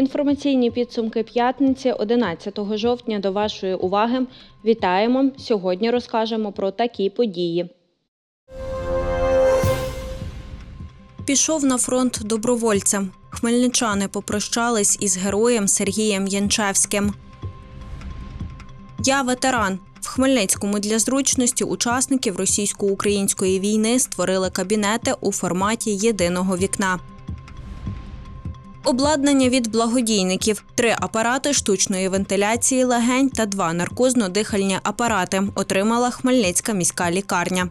Інформаційні підсумки п'ятниці 11 жовтня до вашої уваги. Вітаємо! Сьогодні розкажемо про такі події. Пішов на фронт добровольцем. Хмельничани попрощались із героєм Сергієм Янчевським. Я ветеран. В Хмельницькому для зручності учасників російсько-української війни створили кабінети у форматі єдиного вікна. Обладнання від благодійників, три апарати штучної вентиляції легень та два наркозно-дихальні апарати отримала Хмельницька міська лікарня.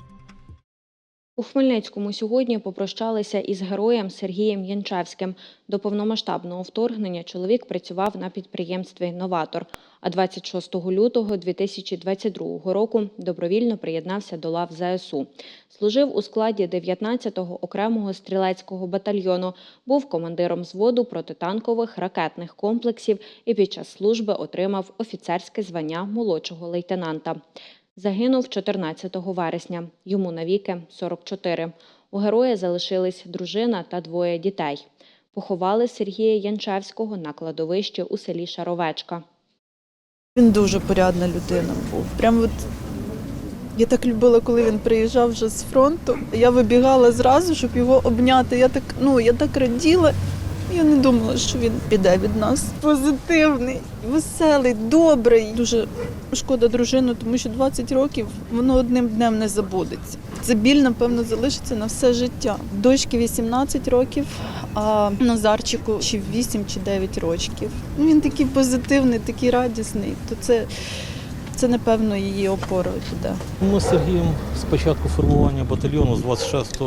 У Хмельницькому сьогодні попрощалися із героєм Сергієм Янчевським. До повномасштабного вторгнення чоловік працював на підприємстві Новатор. А 26 лютого 2022 року добровільно приєднався до лав ЗСУ. Служив у складі 19-го окремого стрілецького батальйону, був командиром зводу протитанкових ракетних комплексів і під час служби отримав офіцерське звання молодшого лейтенанта. Загинув 14 вересня. Йому навіки 44. У героя залишились дружина та двоє дітей. Поховали Сергія Янчевського на кладовищі у селі Шаровечка. Він дуже порядна людина був. Прям от я так любила, коли він приїжджав вже з фронту. Я вибігала зразу, щоб його обняти. Я так, ну я так раділа. Я не думала, що він піде від нас. Позитивний, веселий, добрий. Дуже шкода дружину, тому що 20 років воно одним днем не забудеться. Це біль, напевно, залишиться на все життя. Дочки 18 років, а Назарчику чи 8 чи 9 років. Ну, Він такий позитивний, такий радісний. То це, це напевно, її опора буде. Ми з Сергієм з початку формування батальйону з 26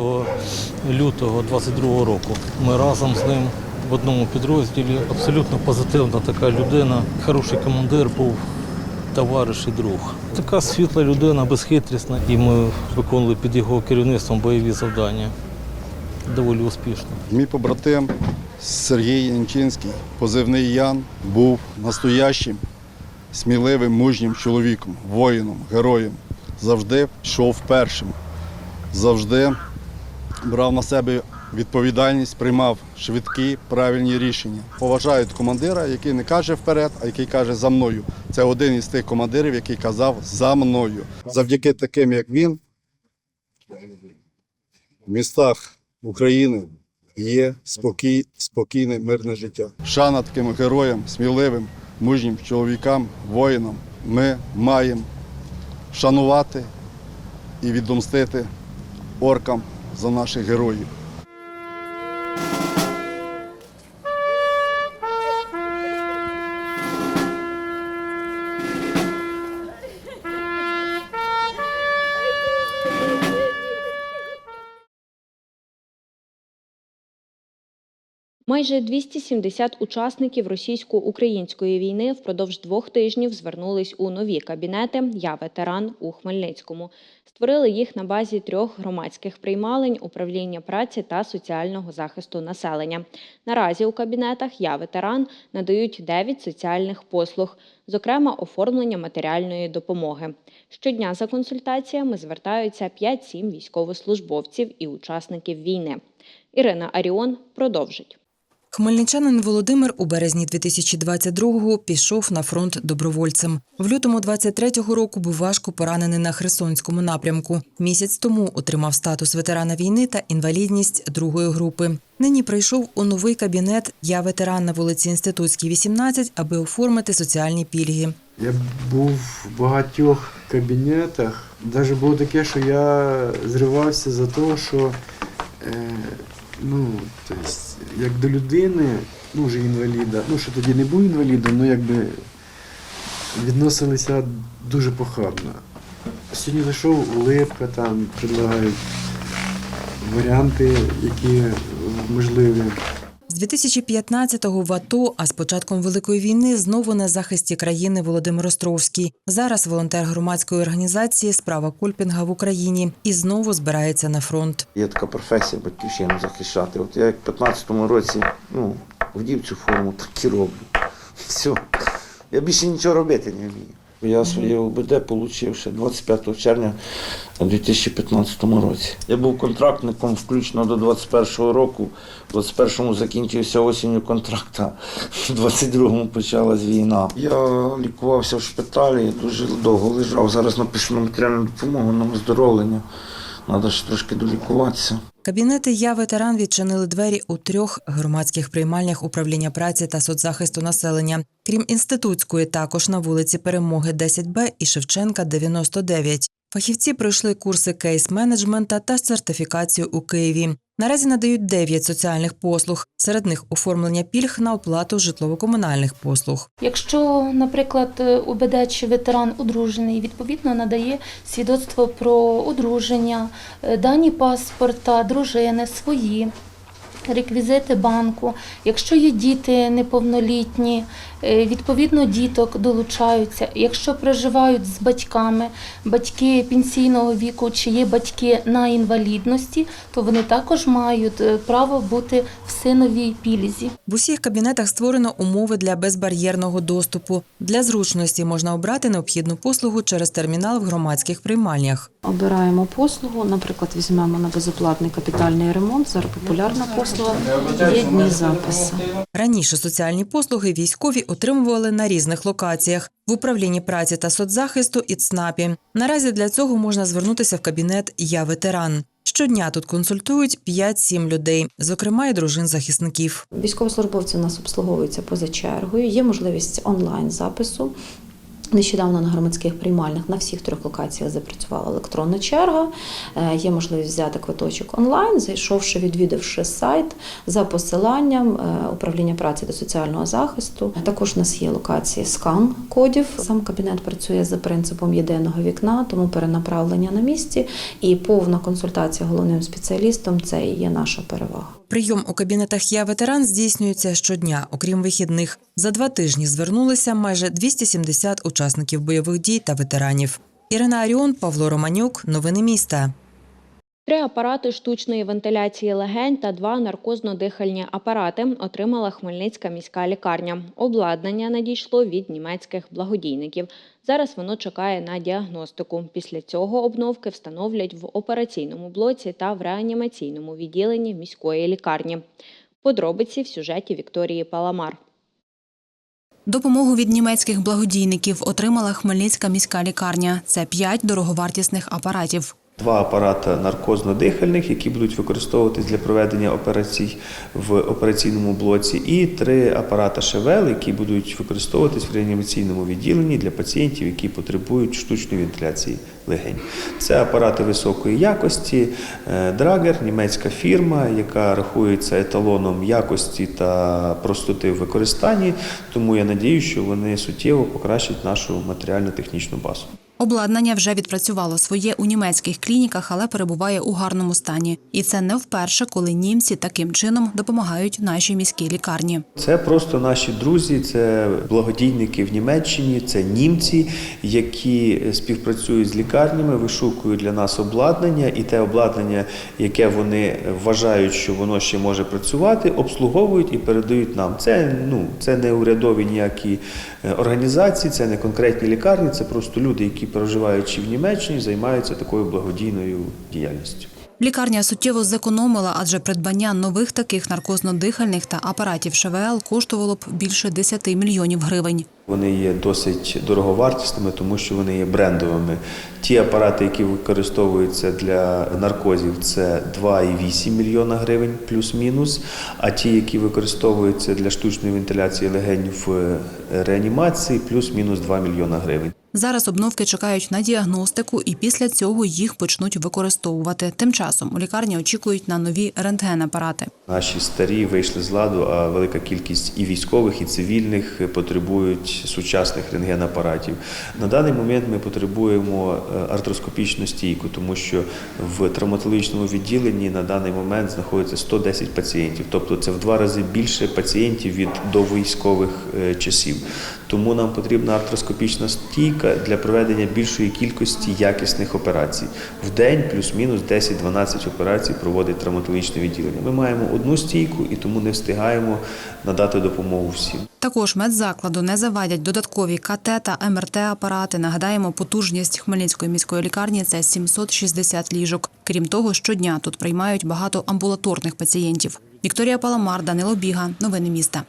лютого 22 року. Ми разом з ним в одному підрозділі. Абсолютно позитивна така людина, хороший командир був, товариш і друг. Така світла людина, безхитрісна, і ми виконували під його керівництвом бойові завдання. Доволі успішно. Мій побратим Сергій Янчинський, позивний Ян, був настоящим, сміливим, мужнім чоловіком, воїном, героєм. Завжди йшов першим, завжди брав на себе відповідальність, приймав швидкі, правильні рішення. Поважають командира, який не каже вперед, а який каже за мною. Це один із тих командирів, який казав за мною. Завдяки таким, як він, в містах України є спокій, спокійне, мирне життя. Шана таким героям, сміливим, мужнім чоловікам, воїнам ми маємо шанувати і відомстити оркам за наших героїв. Майже 270 учасників російсько-української війни впродовж двох тижнів звернулись у нові кабінети Я ветеран у Хмельницькому. Створили їх на базі трьох громадських приймалень управління праці та соціального захисту населення. Наразі у кабінетах Я ветеран надають 9 соціальних послуг, зокрема оформлення матеріальної допомоги. Щодня за консультаціями звертаються 5-7 військовослужбовців і учасників війни. Ірина Аріон продовжить. Хмельничанин Володимир у березні 2022-го пішов на фронт добровольцем. В лютому 23-го року був важко поранений на Херсонському напрямку. Місяць тому отримав статус ветерана війни та інвалідність другої групи. Нині прийшов у новий кабінет Я ветеран на вулиці Інститутській, 18, аби оформити соціальні пільги. Я був в багатьох кабінетах. Навіть було таке, що я зривався за те, що е, ну, тобто, як до людини, ну вже інваліда, ну що тоді не був інвалідом, ну якби відносилися дуже похабно. Сьогодні зайшов улипка, там предлагають варіанти, які можливі. З 2015-го в АТО, а з початком Великої війни знову на захисті країни Володимир Островський. Зараз волонтер громадської організації Справа Кольпінга в Україні і знову збирається на фронт. Є така професія батьківщину захищати. От я як в 15-му році ну, вдів цю форму, так і роблю. Все. Я більше нічого робити не вмію. Я своє ОБД отримав ще 25 червня 2015 році. Я був контрактником включно до 21-го року. В 21-му закінчився осінню контракт, а в 22-му почалась війна. Я лікувався в шпиталі, дуже довго лежав. Зараз написано матеріальну допомогу на оздоровлення. Треба ще трошки долікуватися. Кабінети Я ветеран відчинили двері у трьох громадських приймальнях управління праці та соцзахисту населення. Крім інститутської, також на вулиці Перемоги 10Б і Шевченка 99. Фахівці пройшли курси кейс-менеджмента та сертифікацію у Києві. Наразі надають 9 соціальних послуг, серед них оформлення пільг на оплату житлово-комунальних послуг. Якщо, наприклад, УБД чи ветеран одружений, відповідно надає свідоцтво про одруження, е, дані паспорта, дружини, свої. Реквізити банку. Якщо є діти неповнолітні, відповідно діток долучаються. Якщо проживають з батьками, батьки пенсійного віку чи є батьки на інвалідності, то вони також мають е, право бути в синовій пільзі. В усіх кабінетах створено умови для безбар'єрного доступу. Для зручності можна обрати необхідну послугу через термінал в громадських приймальнях. Обираємо послугу, наприклад, візьмемо на безоплатний капітальний ремонт. Зараз популярна послуга є дні запису. Раніше соціальні послуги військові отримували на різних локаціях в управлінні праці та соцзахисту і ЦНАПі. Наразі для цього можна звернутися в кабінет Я ветеран. Щодня тут консультують 5-7 людей, зокрема і дружин захисників. Військовослужбовці у нас обслуговуються поза чергою. Є можливість онлайн запису. Нещодавно на громадських приймальних на всіх трьох локаціях запрацювала електронна черга. Е, Є можливість взяти квиточок онлайн, зайшовши, відвідавши сайт за посиланням е, управління праці та соціального захисту. Також у нас є локації скан кодів. Сам кабінет працює за принципом єдиного вікна, тому перенаправлення на місці і повна консультація головним спеціалістом це і є наша перевага. Прийом у кабінетах Я ветеран здійснюється щодня, окрім вихідних. За два тижні звернулися майже 270 учасників бойових дій та ветеранів. Ірина Аріон, Павло Романюк. Новини міста. Три апарати штучної вентиляції легень та два наркозно-дихальні апарати отримала Хмельницька міська лікарня. Обладнання надійшло від німецьких благодійників. Зараз воно чекає на діагностику. Після цього обновки встановлять в операційному блоці та в реанімаційному відділенні міської лікарні. Подробиці в сюжеті Вікторії Паламар. Допомогу від німецьких благодійників отримала Хмельницька міська лікарня. Це п'ять дороговартісних апаратів. Два апарати наркозно-дихальних, які будуть використовуватись для проведення операцій в операційному блоці, і три апарати ШВЛ, які будуть використовуватись в реанімаційному відділенні для пацієнтів, які потребують штучної вентиляції легень. Це апарати високої якості. Драгер, німецька фірма, яка рахується еталоном якості та простоти в використанні. Тому я надію, що вони суттєво покращать нашу матеріально-технічну базу. Обладнання вже відпрацювало своє у німецьких клініках, але перебуває у гарному стані. І це не вперше, коли німці таким чином допомагають нашій міській лікарні. Це просто наші друзі, це благодійники в Німеччині, це німці, які співпрацюють з лікарнями, вишукують для нас обладнання, і те обладнання, яке вони вважають, що воно ще може працювати, обслуговують і передають нам. Це ну це не урядові ніякі е, організації, це не конкретні лікарні, це просто люди, які проживаючи в Німеччині, займаються такою благодійною діяльністю. Лікарня суттєво зекономила, адже придбання нових таких наркозно-дихальних та апаратів ШВЛ коштувало б більше 10 мільйонів гривень. Вони є досить дороговартісними, тому що вони є брендовими. Ті апарати, які використовуються для наркозів, це 2,8 мільйона гривень плюс-мінус. А ті, які використовуються для штучної вентиляції легень в реанімації, плюс-мінус 2 мільйона гривень. Зараз обновки чекають на діагностику, і після цього їх почнуть використовувати. Тим часом у лікарні очікують на нові рентген-апарати. Наші старі вийшли з ладу, а велика кількість і військових, і цивільних потребують сучасних рентген-апаратів. На даний момент ми потребуємо е, артроскопічну стійку, тому що в травматологічному відділенні на даний момент знаходиться 110 пацієнтів, тобто це в два рази більше пацієнтів від довійськових е, часів. Тому нам потрібна артроскопічна стійка для проведення більшої кількості якісних операцій. В день плюс-мінус 10-12 операцій проводить травматологічне відділення. Ми маємо одну стійку і тому не встигаємо надати допомогу всім. Також медзакладу не завадять додаткові КТ та МРТ-апарати. Нагадаємо, потужність Хмельницької міської лікарні – це 760 ліжок. Крім того, щодня тут приймають багато амбулаторних пацієнтів. Вікторія Паламар, Данило Біга. Новини міста.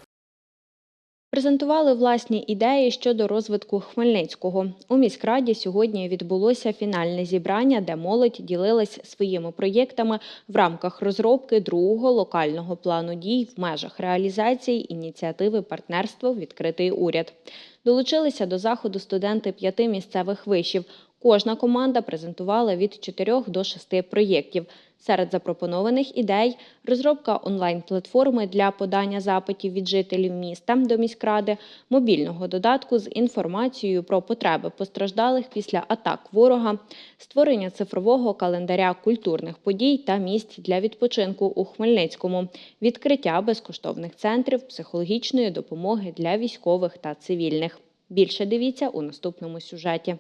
Презентували власні ідеї щодо розвитку Хмельницького. У міськраді сьогодні відбулося фінальне зібрання, де молодь ділилась своїми проєктами в рамках розробки другого локального плану дій в межах реалізації ініціативи партнерство Відкритий уряд. Долучилися до заходу студенти п'яти місцевих вишів. Кожна команда презентувала від 4 до 6 проєктів. Серед запропонованих ідей розробка онлайн-платформи для подання запитів від жителів міста до міськради, мобільного додатку з інформацією про потреби постраждалих після атак ворога, створення цифрового календаря культурних подій та місць для відпочинку у Хмельницькому, відкриття безкоштовних центрів психологічної допомоги для військових та цивільних. Більше дивіться у наступному сюжеті.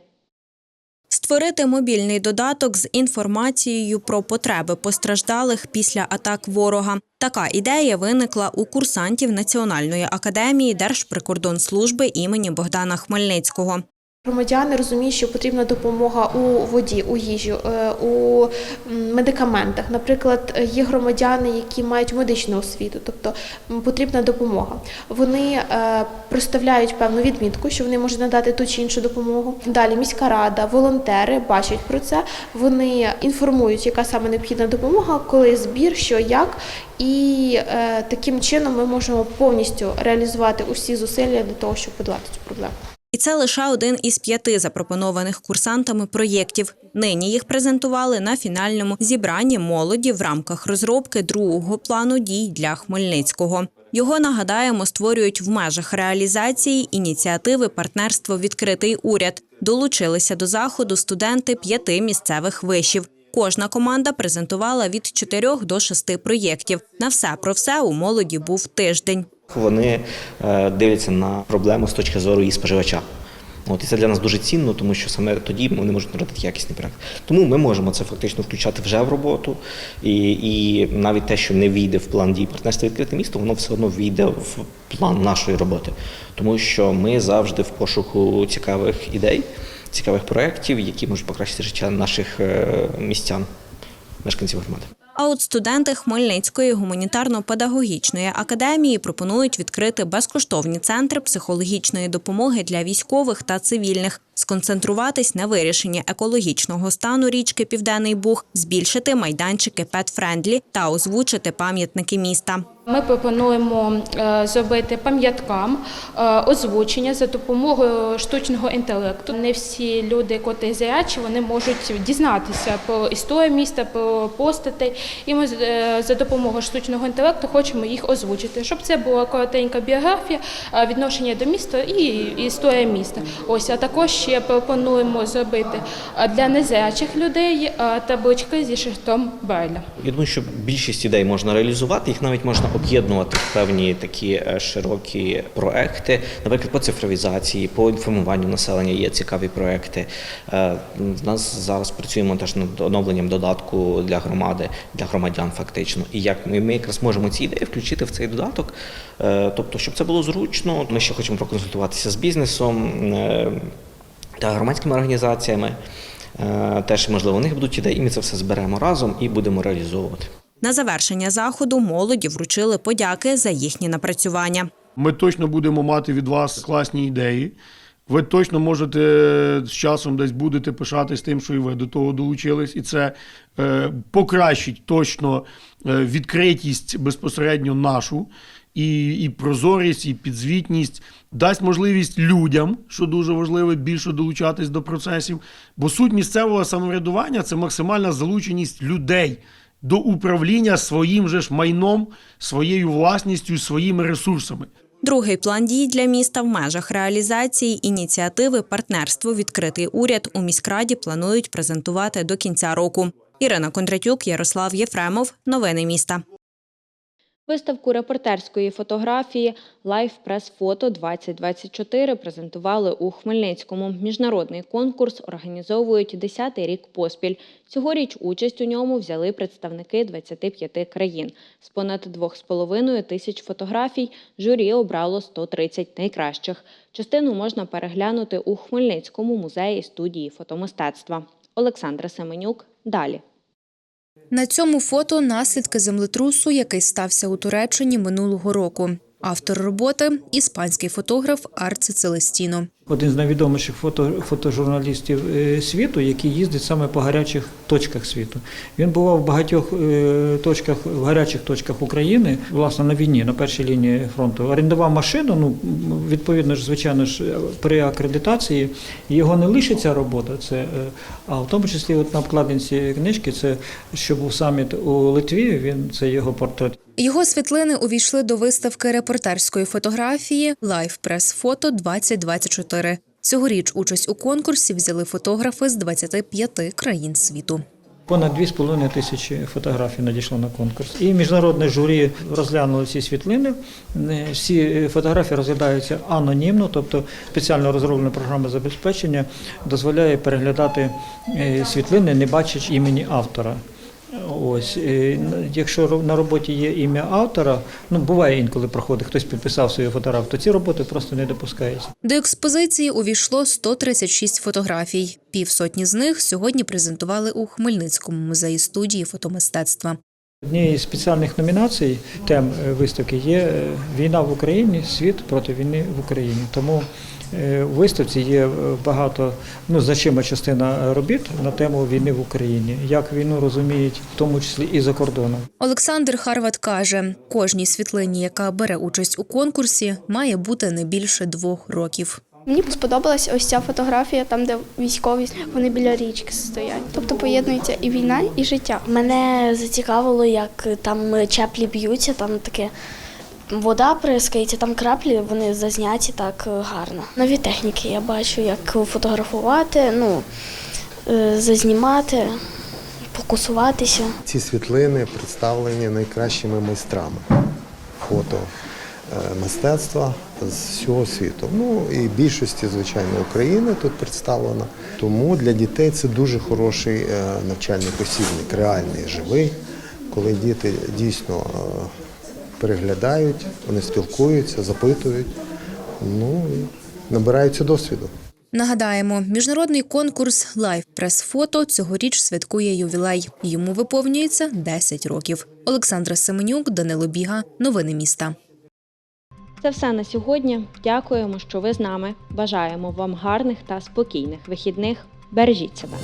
Створити мобільний додаток з інформацією про потреби постраждалих після атак ворога. Така ідея виникла у курсантів Національної академії Держприкордонслужби імені Богдана Хмельницького. Громадяни розуміють, що потрібна допомога у воді, у їжі, е, у медикаментах. Наприклад, є громадяни, які мають медичну освіту, тобто потрібна допомога. Вони е, проставляють певну відмітку, що вони можуть надати ту чи іншу допомогу. Далі міська рада, волонтери бачать про це. Вони інформують, яка саме необхідна допомога, коли збір, що як. І е, таким чином ми можемо повністю реалізувати усі зусилля для того, щоб подолати цю проблему. І це лише один із п'яти запропонованих курсантами проєктів. Нині їх презентували на фінальному зібранні молоді в рамках розробки другого плану дій для Хмельницького. Його нагадаємо створюють в межах реалізації ініціативи партнерство Відкритий уряд. Долучилися до заходу студенти п'яти місцевих вишів. Кожна команда презентувала від 4 до 6 проєктів. На все про все у молоді був тиждень. Вони е, дивляться на проблему з точки зору її споживача. От, і це для нас дуже цінно, тому що саме тоді вони можуть народити якісний проект. Тому ми можемо це фактично включати вже в роботу. І, і навіть те, що не війде в план дій партнерства відкрите місто, воно все одно війде в план нашої роботи. Тому що ми завжди в пошуку цікавих ідей, цікавих проєктів, які можуть покращити життя наших е, містян, мешканців громади. А от студенти Хмельницької гуманітарно-педагогічної академії пропонують відкрити безкоштовні центри психологічної допомоги для військових та цивільних, сконцентруватись на вирішенні екологічного стану річки Південний Буг, збільшити майданчики пет-френдлі та озвучити пам'ятники міста. Ми пропонуємо е, зробити пам'яткам е, озвучення за допомогою штучного інтелекту. Не всі люди, котрі зрячі, вони можуть дізнатися про історію міста, про постатей. І ми е, за допомогою штучного інтелекту хочемо їх озвучити, щоб це була коротенька біографія, відношення до міста і історія міста. Ось а також ще пропонуємо зробити для незрячих людей таблички зі шрифтом Брайля. Я думаю, що більшість ідей можна реалізувати, їх навіть можна об'єднувати певні такі е, широкі проекти. Наприклад, по цифровізації, по інформуванню населення є цікаві проекти. Е, В нас зараз працюємо теж над оновленням додатку для громади, для громадян фактично. І як ми, якраз можемо ці ідеї включити в цей додаток, Е, тобто, щоб це було зручно. Ми ще хочемо проконсультуватися з бізнесом е, та громадськими організаціями. Е, Теж можливо у них будуть ідеї, і ми це все зберемо разом і будемо реалізовувати. На завершення заходу молоді вручили подяки за їхні напрацювання. Ми точно будемо мати від вас класні ідеї. Ви точно можете з часом десь будете пишатись тим, що і ви до того долучились, і це е, покращить точно е, відкритість безпосередньо нашу, і, і прозорість, і підзвітність, дасть можливість людям, що дуже важливо, більше долучатись до процесів. Бо суть місцевого самоврядування це максимальна залученість людей до управління своїм же ж майном, своєю власністю, своїми ресурсами. Другий план дій для міста в межах реалізації ініціативи партнерство Відкритий уряд у міськраді планують презентувати до кінця року. Ірина Кондратюк, Ярослав Єфремов. Новини міста. Виставку репортерської фотографії Press Photo 2024 презентували у Хмельницькому. Міжнародний конкурс організовують 10-й рік поспіль. Цьогоріч участь у ньому взяли представники 25 країн. З понад 2,5 тисяч фотографій журі обрало 130 найкращих. Частину можна переглянути у Хмельницькому музеї студії фотомистецтва. Олександра Семенюк. Далі. На цьому фото наслідки землетрусу, який стався у Туреччині минулого року. Автор роботи іспанський фотограф Арце Целестіно. Один з найвідоміших фото, фотожурналістів е, світу, який їздить саме по гарячих точках світу. Він бував в багатьох е, точках, в гарячих точках України, власне, на війні, на першій лінії фронту. Орендував машину. Ну відповідно ж, звичайно ж, при акредитації його не лише ця робота, це е, а в тому числі, от на обкладинці книжки, це що був саміт у Литві. Він це його портрет. Його світлини увійшли до виставки репортерської фотографії Live Press Photo 2024. Цьогоріч участь у конкурсі взяли фотографи з 25 країн світу. Понад 2,5 тисячі фотографій надійшло на конкурс. І міжнародне журі розглянуло ці світлини. Е, Всі фотографії розглядаються анонімно, тобто спеціально розроблена програма забезпечення дозволяє переглядати е, світлини, не бачачи імені автора. Ось, е, якщо на роботі є ім'я автора, ну буває інколи проходить, хтось підписав свою фотографію, то ці роботи просто не допускаються. До експозиції увійшло 136 фотографій. Півсотні з них сьогодні презентували у Хмельницькому музеї студії фотомистецтва. Однією з спеціальних номінацій тем е, виставки є е, війна в Україні, світ проти війни в Україні. Тому у виставці є е, багато ну значима частина робіт на тему війни в Україні, як війну розуміють, в тому числі і за кордоном. Олександр Харват каже, кожній світлині, яка бере участь у конкурсі, має бути не більше двох років. Мені сподобалась ось ця фотографія, там, де військові вони біля річки стоять. Тобто поєднується і війна, і життя. Мене зацікавило, як там чеплі б'ються, там таке вода прискається, там краплі, вони зазняті так гарно. Нові техніки я бачу, як фотографувати, ну, е, зазнімати, фокусуватися. Ці світлини представлені найкращими майстрами фото е, мистецтва з всього світу. Ну і більшості, звичайно, України тут представлено. Тому для дітей це дуже хороший е, навчальний посібник, реальний, живий, коли діти дійсно е, переглядають, вони спілкуються, запитують, ну і набираються досвіду. Нагадаємо, міжнародний конкурс Live Press Photo цьогоріч святкує ювілей. Йому виповнюється 10 років. Олександра Семенюк, Данило Біга. Новини міста. Це все на сьогодні. Дякуємо, що ви з нами. Бажаємо вам гарних та спокійних вихідних. Бережіть себе.